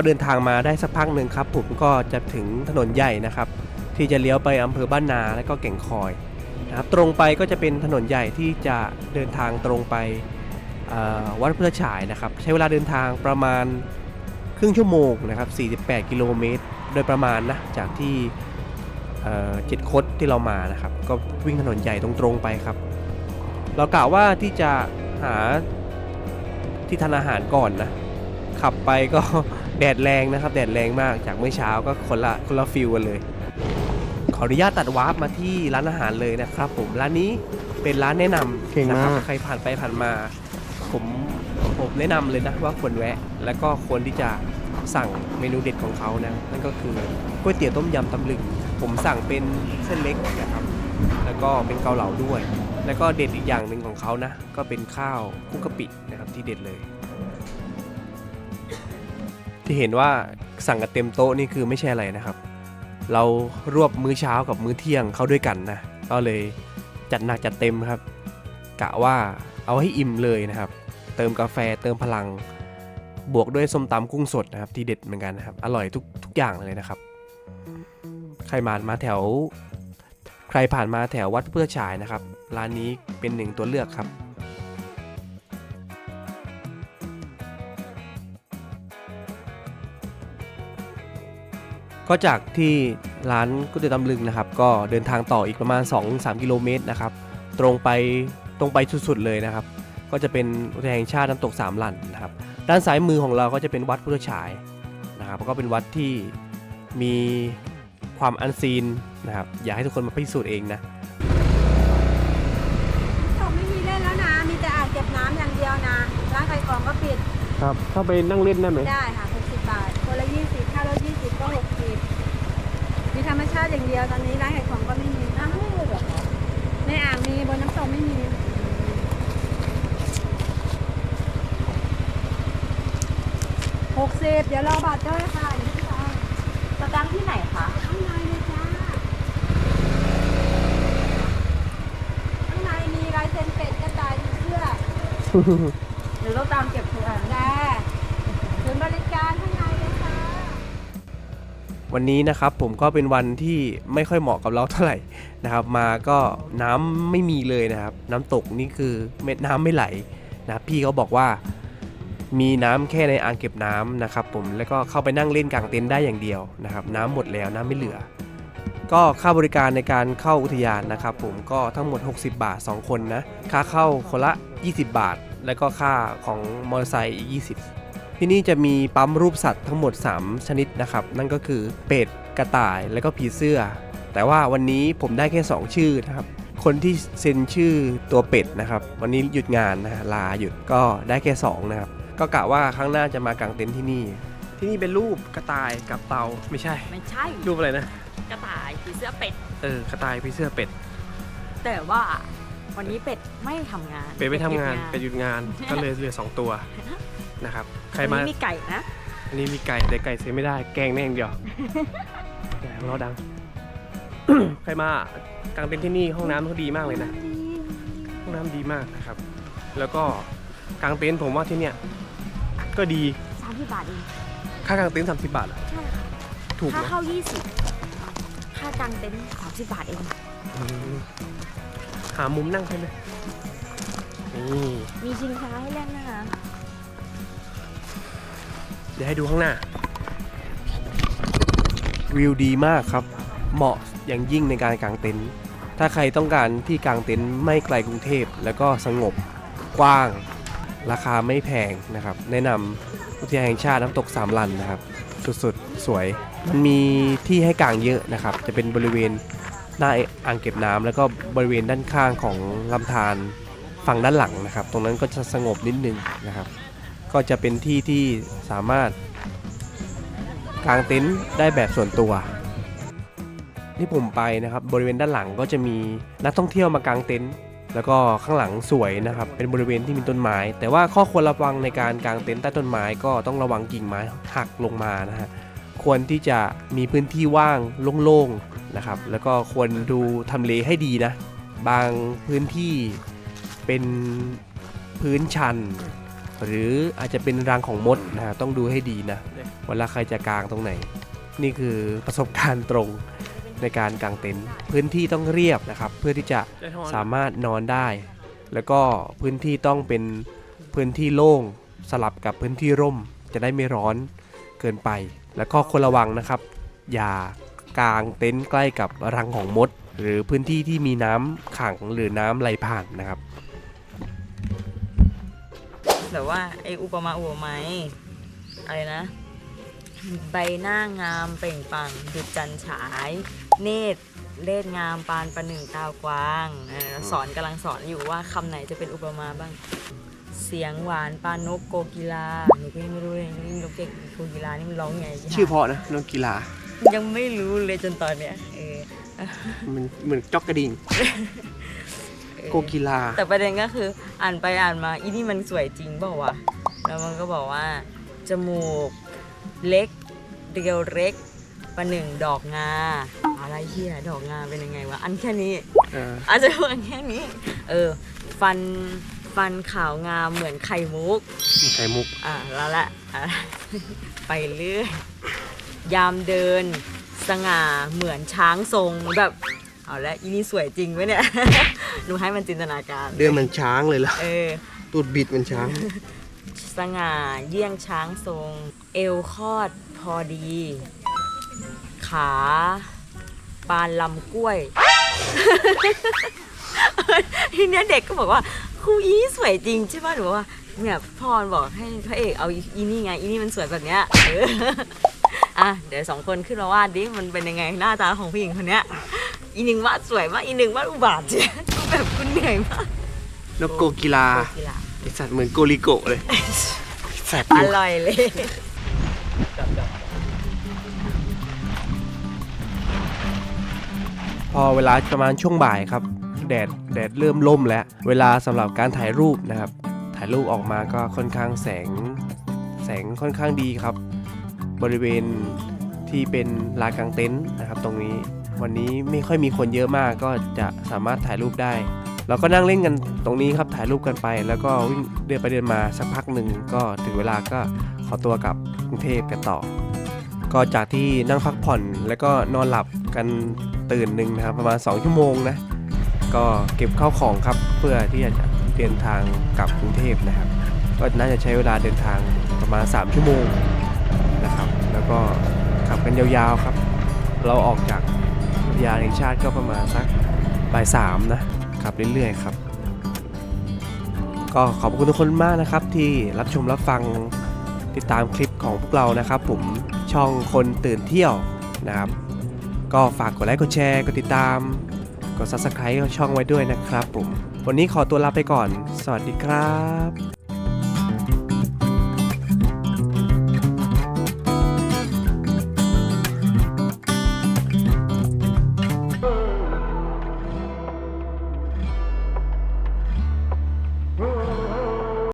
ก็เดินทางมาได้สักพักหนึ่งครับผมก็จะถึงถนนใหญ่นะครับ ที่จะเลี้ยวไปอำเภอบ้านนาและก็แก่งคอยนะครับตรงไปก็จะเป็นถนนใหญ่ที่จะเดินทางตรงไปวัดเพื่อฉายนะครับ ใช้เวลาเดินทางประมาณครึ่งชั่วโมงนะครับ 48 กิโลเมตร โดยประมาณนะจากที่เอ่อเจ็ดคดที่เรามานะครับ ก็วิ่งถนนใหญ่ตรงๆไปครับ เรากะว่าที่จะหาที่ทานอาหารก่อนนะ ขับไปก็ แดดแรงนะครับ แดดแรงมากจากเมื่อเช้าก็คนละคนละฟิลกันเลย ขออนุญาตตัดวาร์ปมาที่ร้านอาหารเลยนะครับผมร้านนี้เป็นร้านแนะนเก่งำนะมากครับใครผ่านไปผ่านมา ผมผมแนะนำเลยนะว่าควรแวะ แล้วก็ควรที่จะสั่งเมนูเด็ดของเขานะนั่นก็คือก๋วยเตี๋ยวต้มยำตำลึง ผมสั่งเป็นเส้นเล็กนะครับ แล้วก็เป็นเกาเหลาด้วย แล้วก็เด็ดอีกอย่างหนึ่งของเขานะ ก็เป็นข้าวคลุกกะปินะครับที่เด็ดเลย ที่เห็นว่าสั่งกันเต็มโต๊ะนี่คือไม่ใช่อะไรนะครับ เรารวบมื้อเช้ากับมื้อเที่ยงเข้าด้วยกันนะก็เลยจัดหนักจัดเต็มครับ กะว่าเอาให้อิ่มเลยนะครับ เติมกาแฟเติมพลัง บวกด้วยส้มตำกุ้งสดนะครับ ที่เด็ดเหมือนกันนะครับ อร่อยทุกทุกอย่างเลยนะครับ ใครมามาแถว ใครผ่านมาแถววัดเพื่อฉายนะครับ ร้านนี้เป็นหนึ่งตัวเลือกครับ ก็จากที่ร้านก๋วยเตี๋ยวตำลึงนะครับ ก็เดินทางต่ออีกประมาณ 2-3 กิโลเมตรนะครับ ตรงไปตรงไปสุดๆเลยนะครับ ก็จะเป็นอุทยานแห่งชาติน้ำตกสามหลันนะครับ ด้านซ้ายมือของเราก็จะเป็นวัดพุทธฉายนะครับ ก็เป็นวัดที่มีความอันซีนนะครับ อยากให้ทุกคนมาพิสูจน์เองนะเขาไม่มีเล่นแล้วนะ มีแต่อ่างเก็บน้ำอย่างเดียวนะ ร้านขายของก็ปิด ครับเข้าไปนั่งเล่นได้ไหม ได้ค่ะ 60 บาท คนละ 20 ค่ารถ20 ก็ 60 มีธรรมชาติอย่างเดียวตอนนี้ร้านขายของก็ไม่มีน้ำไม่มีเหรอคะในอ่างมีบนน้ำตกไม่มี60เดี๋ยวรอบัตรด้วยค่ะเดี๋ยวพี่เอาสตังค์ที่ไหนคะ ข้างในเลยจ้า ข้างในมีลายเซ็นเป็ดกระต่ายผีเสื้อหรือต้องตามเก็บทุกอันได้ วันนี้นะครับผมก็เป็นวันที่ไม่ค่อยเหมาะกับเราเท่าไหร่นะครับ มาก็น้ำไม่มีเลยนะครับ น้ำตกนี่คือเม็ดน้ำไม่ไหลนะพี่เขาบอกว่ามีน้ำแค่ในอ่างเก็บน้ำนะครับ ผมแล้วก็เข้าไปนั่งเล่นกลางเต็นท์ได้อย่างเดียวนะครับ น้ำหมดแล้วน้ำไม่เหลือ ก็ค่าบริการในการเข้าอุทยานนะครับ ผมก็ทั้งหมด 60 บาท 2 คนนะค่าเข้าคนละ 20 บาท แล้วก็ค่าของมอเตอร์ไซค์อีก 20 ที่นี่จะมีปั๊มรูปสัตว์ทั้งหมด 3 ชนิดนะครับ นั่นก็คือเป็ดกระต่ายและก็ผีเสื้อ แต่ว่าวันนี้ผมได้แค่ 2 ชื่อนะครับ คนที่เซ็นชื่อตัวเป็ดนะครับ วันนี้หยุดงานนะฮะลาหยุดก็ได้แค่ 2 นะครับ ก็กะว่าครั้งหน้าจะมากางเต็นท์ที่นี่ ที่นี่เป็นรูปกระต่ายกับเตาไม่ใช่ ไม่ใช่รูปอะไรนะกระต่ายผีเสื้อเป็ด เออกระต่ายผีเสื้อเป็ด แต่ว่าวันนี้เป็ดไม่ทำงานเป็ดไม่ทำงานหยุดเป็ดหยุดงานก็เลยเหลือสองตัว นะครับ ใครวันมานี้มีไก่นะอันนี้มีไก่แต่ไก่เสียไม่ได้ แกงแม่งเดียวแกงเราดัง ใครมากางเต็นท์ที่นี่ห้องน้ำเขาดีมากเลยนะ ห้องน้ำดีมากนะครับ แล้วก็กางเต็นท์ผมว่าที่เนี่ย ก็ดี สามสิบบาทเอง ค่ากางเต็นท์สามสิบบาทอะใช่ค่ะถูกค่านะเข้ายี่สิบค่ากางเต็นท์สามสิบบาทเอง อืมหามุมนั่งใช่ไหมนี่ มีชิงช้าให้เล่นนะคะ เดี๋ยวให้ดูข้างหน้า วิวดีมากครับ เหมาะอย่างยิ่งในการกางเต็นท์ถ้าใครต้องการที่กางเต็นท์ไม่ไกลกรุงเทพแล้วก็สงบกว้าง ราคาไม่แพงนะครับ แนะนำอุทยานแห่งชาติน้ำตกสามลันนะครับ สุดๆ สวย มันมีที่ให้กางเยอะนะครับ จะเป็นบริเวณหน้าอ่างเก็บน้ำแล้วก็บริเวณด้านข้างของลำธารฝั่งด้านหลังนะครับ ตรงนั้นก็จะสงบนิดนึงนะครับ ก็จะเป็นที่ที่สามารถกางเต็นท์ได้แบบส่วนตัว ที่ผมไปนะครับบริเวณด้านหลังก็จะมีนักท่องเที่ยวมากางเต็นท์แล้วก็ข้างหลังสวยนะครับ เป็นบริเวณที่มีต้นไม้ แต่ว่าข้อควรระวังในการกางเต็นท์ใต้ต้นไม้ก็ต้องระวังกิ่งไม้หักลงมานะฮะควรที่จะมีพื้นที่ว่างโล่งๆนะครับ แล้วก็ควรดูทำเลให้ดีนะ บางพื้นที่เป็นพื้นชัน หรืออาจจะเป็นรังของมดนะฮะต้องดูให้ดีนะเวลาใครจะกางตรงไหน นี่คือประสบการณ์ตรงในการกางเต็นท์พื้นที่ต้องเรียบนะครับ เพื่อที่จะสามารถนอนได้ แล้วก็พื้นที่ต้องเป็นพื้นที่โล่งสลับกับพื้นที่ร่ม จะได้ไม่ร้อนเกินไป แล้วก็ควรระวังนะครับ อย่ากางเต็นท์ใกล้กับรังของมด หรือพื้นที่ที่มีน้ำขังหรือน้ำไหลผ่านนะครับ แต่ว่าไออุปมาอุปไมยอะไรนะ ใบหน้างามเปล่งปลังดุจจันฉาย เนตรเลศงามปานประหนึ่งตาวกวางเออสอนกำลังสอนอยู่ว่าคำไหนจะเป็นอุปมาบ้าง เสียงหวานปานนกโกกีลาหนูก็ยังไม่รู้เลยนี่นกเก่งโกกีลานี่มันร้องไงชื่อเพราะนะน้องกีฬายังไม่รู้เลยจนตอนเนี้ยเออมันเหมือนจอกกระดิ่งเออ โกกีฬา แต่ประเด็นก็คืออ่านไปอ่านมาอีนี่มันสวยจริงเปล่าวะแล้วมันก็บอกว่า จมูกเล็กเรียวเล็กประหนึ่งดอกงา อะไรเฮียดอกงาเป็นยังไงวะ อันแค่นี้เอออาจจะว่าแค่นี้ เออ ฟันฟันขาวงามเหมือนไข่มุก ไข่มุก อะแล้วแหละอะ ไปเรื่อย ยามเดิน สง่าเหมือนช้างทรงแบบ เอาละอีนี่สวยจริงไหมเนี่ย หนูให้มันจินตนาการ เรื่องมันช้างเลยล่ะ เออ ตูดบิดมันช้าง สง่าเยี่ยงช้างทรง เอวคอดพอดี ขาปานลำกล้วย ทีเนี้ยเด็กก็บอกว่าครูอีนี่สวยจริงใช่ป่ะหนูบอกว่าเนี่ยพรบอกให้พระเอกเอาอีนี่ไงอีนี่มันสวยแบบเนี้ยเอออะเดี๋ยวสองคนขึ้นมาวาดดิมันเป็นยังไงหน้าตาของผู้หญิงคนเนี้ย อีหนึ่งวาดสวยมากอีหนึ่งวาดอุบาทเจ๊แบบคุณเหนื่อยมากนกโกกีฬาโกกีฬาไอสัตว์เหมือนโกลิโกะเลยแสบออยู่ร่อยเลยพอเวลาประมาณช่วงบ่ายครับ แดดแดดเริ่มล่มแล้ว เวลาสำหรับการถ่ายรูปนะครับ ถ่ายรูปออกมาก็ค่อนข้างแสงแสงค่อนข้างดีครับ บริเวณที่เป็นลานกลางเต็นท์นะครับตรงนี้ วันนี้ไม่ค่อยมีคนเยอะมากก็จะสามารถถ่ายรูปได้เราก็นั่งเล่นกันตรงนี้ครับถ่ายรูปกันไป แล้วก็วิ่งเดินไปเดินมาสักพักหนึ่งก็ถึงเวลาก็ขอตัวกลับกรุงเทพกันต่อ ก็จากที่นั่งพักผ่อนแล้วก็นอนหลับกันตื่นหนึ่งนะครับประมาณ 2 ชั่วโมงนะก็เก็บข้าวของครับเพื่อที่จะเดินทางกลับกรุงเทพนะครับ ก็น่าจะใช้เวลาเดินทางประมาณ 3 ชั่วโมงนะครับ แล้วก็ขับกันยาวๆครับ เราออกจาก ยาในชาติก็ประมาณสักบ่ายสามนะขับเรื่อยๆครับ ก็ขอบคุณทุกคนมากนะครับ ที่รับชมรับฟังติดตามคลิปของพวกเรานะครับ ผมช่องคนตื่นเที่ยวนะครับ ก็ฝากกดไลค์กดแชร์กดติดตามกด subscribe ช่องไว้ด้วยนะครับผม วันนี้ขอตัวลาไปก่อน สวัสดีครับ